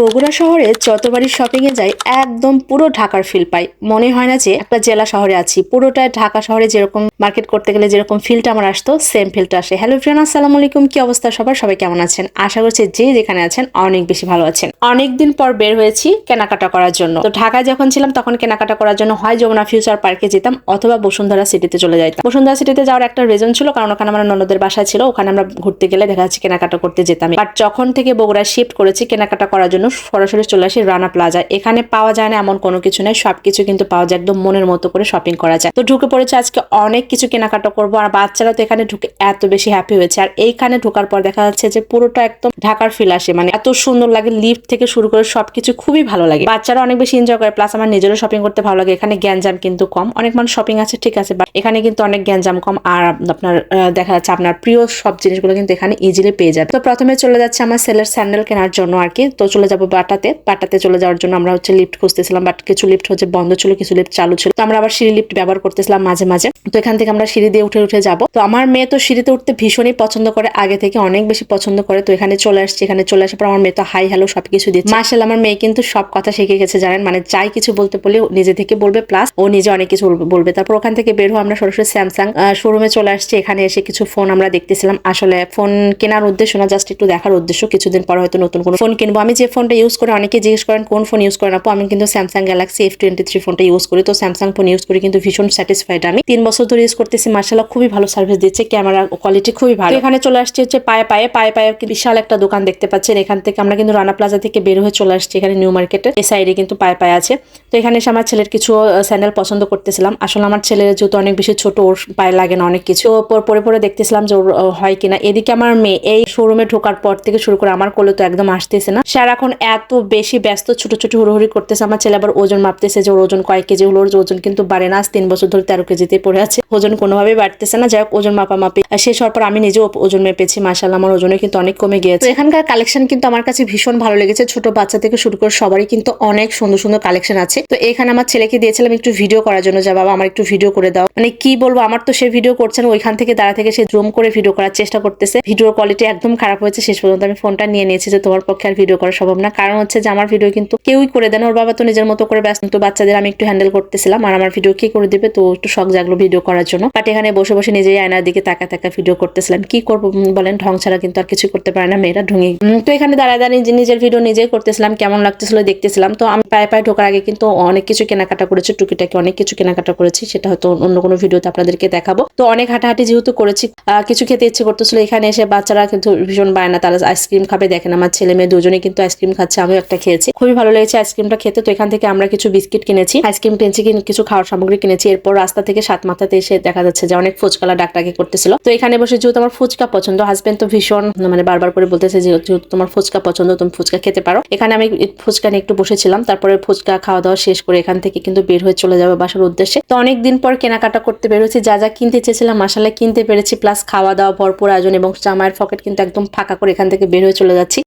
বগুড়া শহরে যতবারই শপিং এ যাই, একদম পুরো ঢাকার ফিল পাই। মনে হয় না যে একটা জেলা শহরে আছি। পুরোটা ঢাকা শহরে যেরকম মার্কেট করতে গেলে যেরকম ফিলটা আমার আসতো সেম ফিলটা আসে। হ্যালো ফ্রেন্ড আসসালামু আলাইকুম। কি অবস্থা সবার? সবাই কেমন আছেন? আশা করছি যে যেখানে আছেন, অনেক বেশি ভালো আছেন। অনেক দিন পর বের হয়েছি কেনাকাটা করার জন্য। তো ঢাকায় যখন ছিলাম, তখন কেনাকাটা করার জন্য হয় যমুনা ফিউচার পার্কে যেতাম, অথবা বসুন্ধরা সিটিতে চলে যাইতাম। বসুন্ধরা সিটিতে যাওয়ার একটা রিজন ছিল, কারণ ওখানে আমার ননদের বাসা ছিল, ওখানে আমরা ঘুরতে গেলে দেখা যাচ্ছে কেনাকাটা করতে যেতাম বাট যখন থেকে বগুড়ায় শিফট করেছি, কেনাকাটা করার জন্য সরাসরি চলে আসি রানা প্লাজা। এখানে পাওয়া যায় না এমন কোনো কিছু নেই। সবকিছু কিন্তু পাওয়া যায় একদম মনের মতো করে শপিং করা যায়। তো ঢুকে পড়েছে আজকে অনেক কিছু কেনাকাটা করব। আর বাচ্চারা তো এখানে ঢুকে এত বেশি হ্যাপি হয়েছে। আর এইখানে ঢোকার পর দেখা যাচ্ছে যে পুরোটা একদম ঢাকার ফিল আসে। মানে এত সুন্দর লাগে লিফট থেকে শুরু করে সবকিছু খুবই ভালো লাগে। বাচ্চারা অনেক বেশি এনজয় করে। প্লাস আমার নিজেরও শপিং করতে ভালো লাগে। এখানে গ্যাঞ্জাম কিন্তু কম। অনেক মানুষ শপিং আছে, ঠিক আছে। বাট এখানে কিন্তু অনেক গ্যাঞ্জাম কম। আর আপনার দেখা যাচ্ছে আপনার প্রিয় সব জিনিসগুলো কিন্তু এখানে ইজিলি পেয়ে যাবে। তো প্রথমে চলে যাচ্ছে আমার সেলের স্যান্ডেল কেনার জন্য আর কি। তো চলে যাব বাটাতে। বাটাতে চলে যাওয়ার জন্য আমরা হচ্ছে লিফট খুঁজতেছিলাম বাট কিছু লিফট হচ্ছে বন্ধ ছিল, কিছু লিফট চালু ছিল। তো আমরা আবার সিঁড়ি লিফট ব্যবহার করতেছিলাম মাঝে মাঝে। তো এখান থেকে আমরা সিঁড়ি দিয়ে উঠে উঠে যাব। তো আমার মেয়ে তো সিঁড়িতে উঠতে ভীষণই পছন্দ করে, আগে থেকে অনেক বেশি পছন্দ করে। তো এখানে চলে আসছে, এখানে চলে আসার পর আমার মেয়ে তো হাই হ্যালো সবকিছু দিচ্ছে। মার্শাল আমার মেয়ে কিন্তু সব কথা শিখে গেছে, জানেন? মানে যাই কিছু বলতে বলে নিজে থেকে বলবে প্লাস ও নিজে অনেক কিছু বলবে- তারপর ওখান থেকে বের হয়ে আমরা সরাসরি স্যামসাং শোরুমে চলে আসছি। এখানে এসে কিছু ফোন আমরা দেখতেছিলাম। আসলে ফোন কেনার উদ্দেশ্য না জাস্ট একটু দেখার উদ্দেশ্য। কিছুদিন পর হয়তো নতুন কোনো ফোন কিনবো। আমি যে ফোনটা ইউজ করে অনেকে জিজ্ঞেস করেন, কোন ফোন ইউজ করেন? আপু, আমি কিন্তু Samsung Galaxy F twenty three ফোনটা ইউজ করি। তো স্যামসাং ফোন ইউজ করি কিন্তু ভীষণ স্যাটিসফাইড আমি। তিন বছর ধরে ইউজ করতেছি মার্শাল্লাহ খুবই ভালো সার্ভিস দিচ্ছে ক্যামেরা কোয়ালিটি খুবই ভালো। এখানে চলে আসছে হচ্ছে পায়ে পায়ে। পায়ে পায়ে বিশাল একটা দোকান দেখতে পাচ্ছেন। এখান থেকে আমরা কিন্তু রানা প্লাজা থেকে বের হয়ে চলে আসছি এখানে নিউ মার্কেটে এই সাইডে কিন্তু পায়ে পায়ে আছে। তো এখানে এসে আমার ছেলের কিছু স্যান্ডেল পছন্দ করতেছিলাম। আসলে আমার ছেলের যেহেতু অনেক বেশি ছোট, ওর পায়ে লাগে না অনেক কিছু। পরে পরে দেখতেছিলাম যে ওর হয় কিনা। এদিকে আমার মেয়ে এই শোরুমে ঢোকার পর থেকে শুরু করে আমার কোলে তো একদম আসতেছে না। সারাক্ষণ এত বেশি ব্যস্ত, ছোট ছোট হুড়োহুড়ি করতেছে। আমার ছেলে আবার ওজন মাপতেছে যে ওর ওজন কয়েক কেজি হলো ওজন কিন্তু বাড়ে না। তিন বছর ধরে তেরো কেজিতে পড়ে আছে। ওজন কোনোভাবেই বাড়তেছে না। যাই হোক, ওজন মাপা মাপি আর শেষ হওয়ার পর আমি নিজেও ওজন মেপেছি। মাসাল্লাহ আমার ওজনে কিন্তু অনেক কমে গিয়েছে। এখানকার কালেকশন কিন্তু আমার কাছে ভীষণ ভালো লেগেছে। ছোট বাচ্চা থেকে শুরু করে সবারই কিন্তু অনেক সুন্দর সুন্দর কালেকশন আছে। তো এখানে আমার ছেলেকে দিয়েছিলাম একটু ভিডিও করার জন্য। যা বাবা, আমার একটু ভিডিও করে দাও। মানে কি বলব, আমার তো সে ভিডিও করছে না। ওইখান থেকে দাঁড়া থেকে সে জুম করে ভিডিও করার চেষ্টা করতেছে। ভিডিওর কোয়ালিটি একদম খারাপ হয়েছে। শেষ পর্যন্ত আমি ফোনটা নিয়ে নিয়েছি যে তোমার পক্ষে আর ভিডিও করা সম্ভব না। কারণ হচ্ছে যে আমার ভিডিও কিন্তু কেউই করে দেন ওর বাবা তো নিজের মতো করে ব্যস্ত। তো বাচ্চাদের আমি একটু হ্যান্ডেল করতেছিলাম। আর আমার ভিডিও কি করে দিবে? তো একটু শখ জাগলো ভিডিও করার জন্য। বাট এখানে বসে বসে নিজেই আয়নার দিকে তাকা তাকা ভিডিও করতেছিলাম। কি করব বলেন? ঢং ছাড়া কিন্তু আর কিছু করতে পারে না মেয়েরা। ঢুঙে। তো এখানে দাঁড়ায় দাঁড়িয়ে নিজের ভিডিও নিজেই করতেছিলাম। কেমন লাগতেছিল দেখতেছিলাম। তো আমি পায়ে পায়ে ঢোকার আগে কিন্তু অনেক কিছু কেনাকাটা করেছি। টুকিটাকি অনেক কিছু কেনাকাটা করেছি। সেটা হয়তো অন্য কোনো ভিডিওতে আপনাদেরকে দেখাবো। তো অনেক হাঁটাহাঁটি যেহেতু করেছি কিছু খেতে ইচ্ছে করতেছিল। এখানে এসে বাচ্চারা কিন্তু ভীষণ বায়না। তারা আইসক্রিম খাবে। দেখেন আমার ছেলে মেয়ে দুজনে কিন্তু আইসক্রিম খাচ্ছে, আমিও একটা খেয়েছি। খুবই ভালো লেগেছে আইসক্রিমটা খেতে। তো এখান থেকে আমরা কিছু বিস্কিট কিনেছি, আইসক্রিম কিনেছি, কিন- কিছু খাওয়ার সামগ্রী কিনেছি। এরপর রাস্তা থেকে সাত মাথাতে এসে দেখা যাচ্ছে যে অনেক ফুচকালা ডাকটাকি করতেছিল। তো এখানে বসে যেহেতু আমার ফুচকা পছন্দ হাজবেন্ড তো ভীষণ মানে বারবার করে বলতেছে যেহেতু তোমার ফুচকা পছন্দ, তুমি ফুচকা খেতে পারো। এখানে আমি ফুচকা নিয়ে একটু বসেছিলাম। তারপরে ফুচকা খাওয়া দাওয়া শেষ করে এখান থেকে কিন্তু বের হয়ে চলে যাবে বাসার উদ্দেশ্যে। তো অনেক দিন পর কেনাকাটা করতে বের হয়েছি। যা যা কিনতে চেয়েছিলাম মাসালা কিনতে পেরেছি। প্লাস খাওয়া দাওয়া, ভরপুর আয়োজন এবং জামায়ের পকেট কিন্তু একদম ফাঁকা করে এখান থেকে বের হয়ে চলে যাচ্ছি।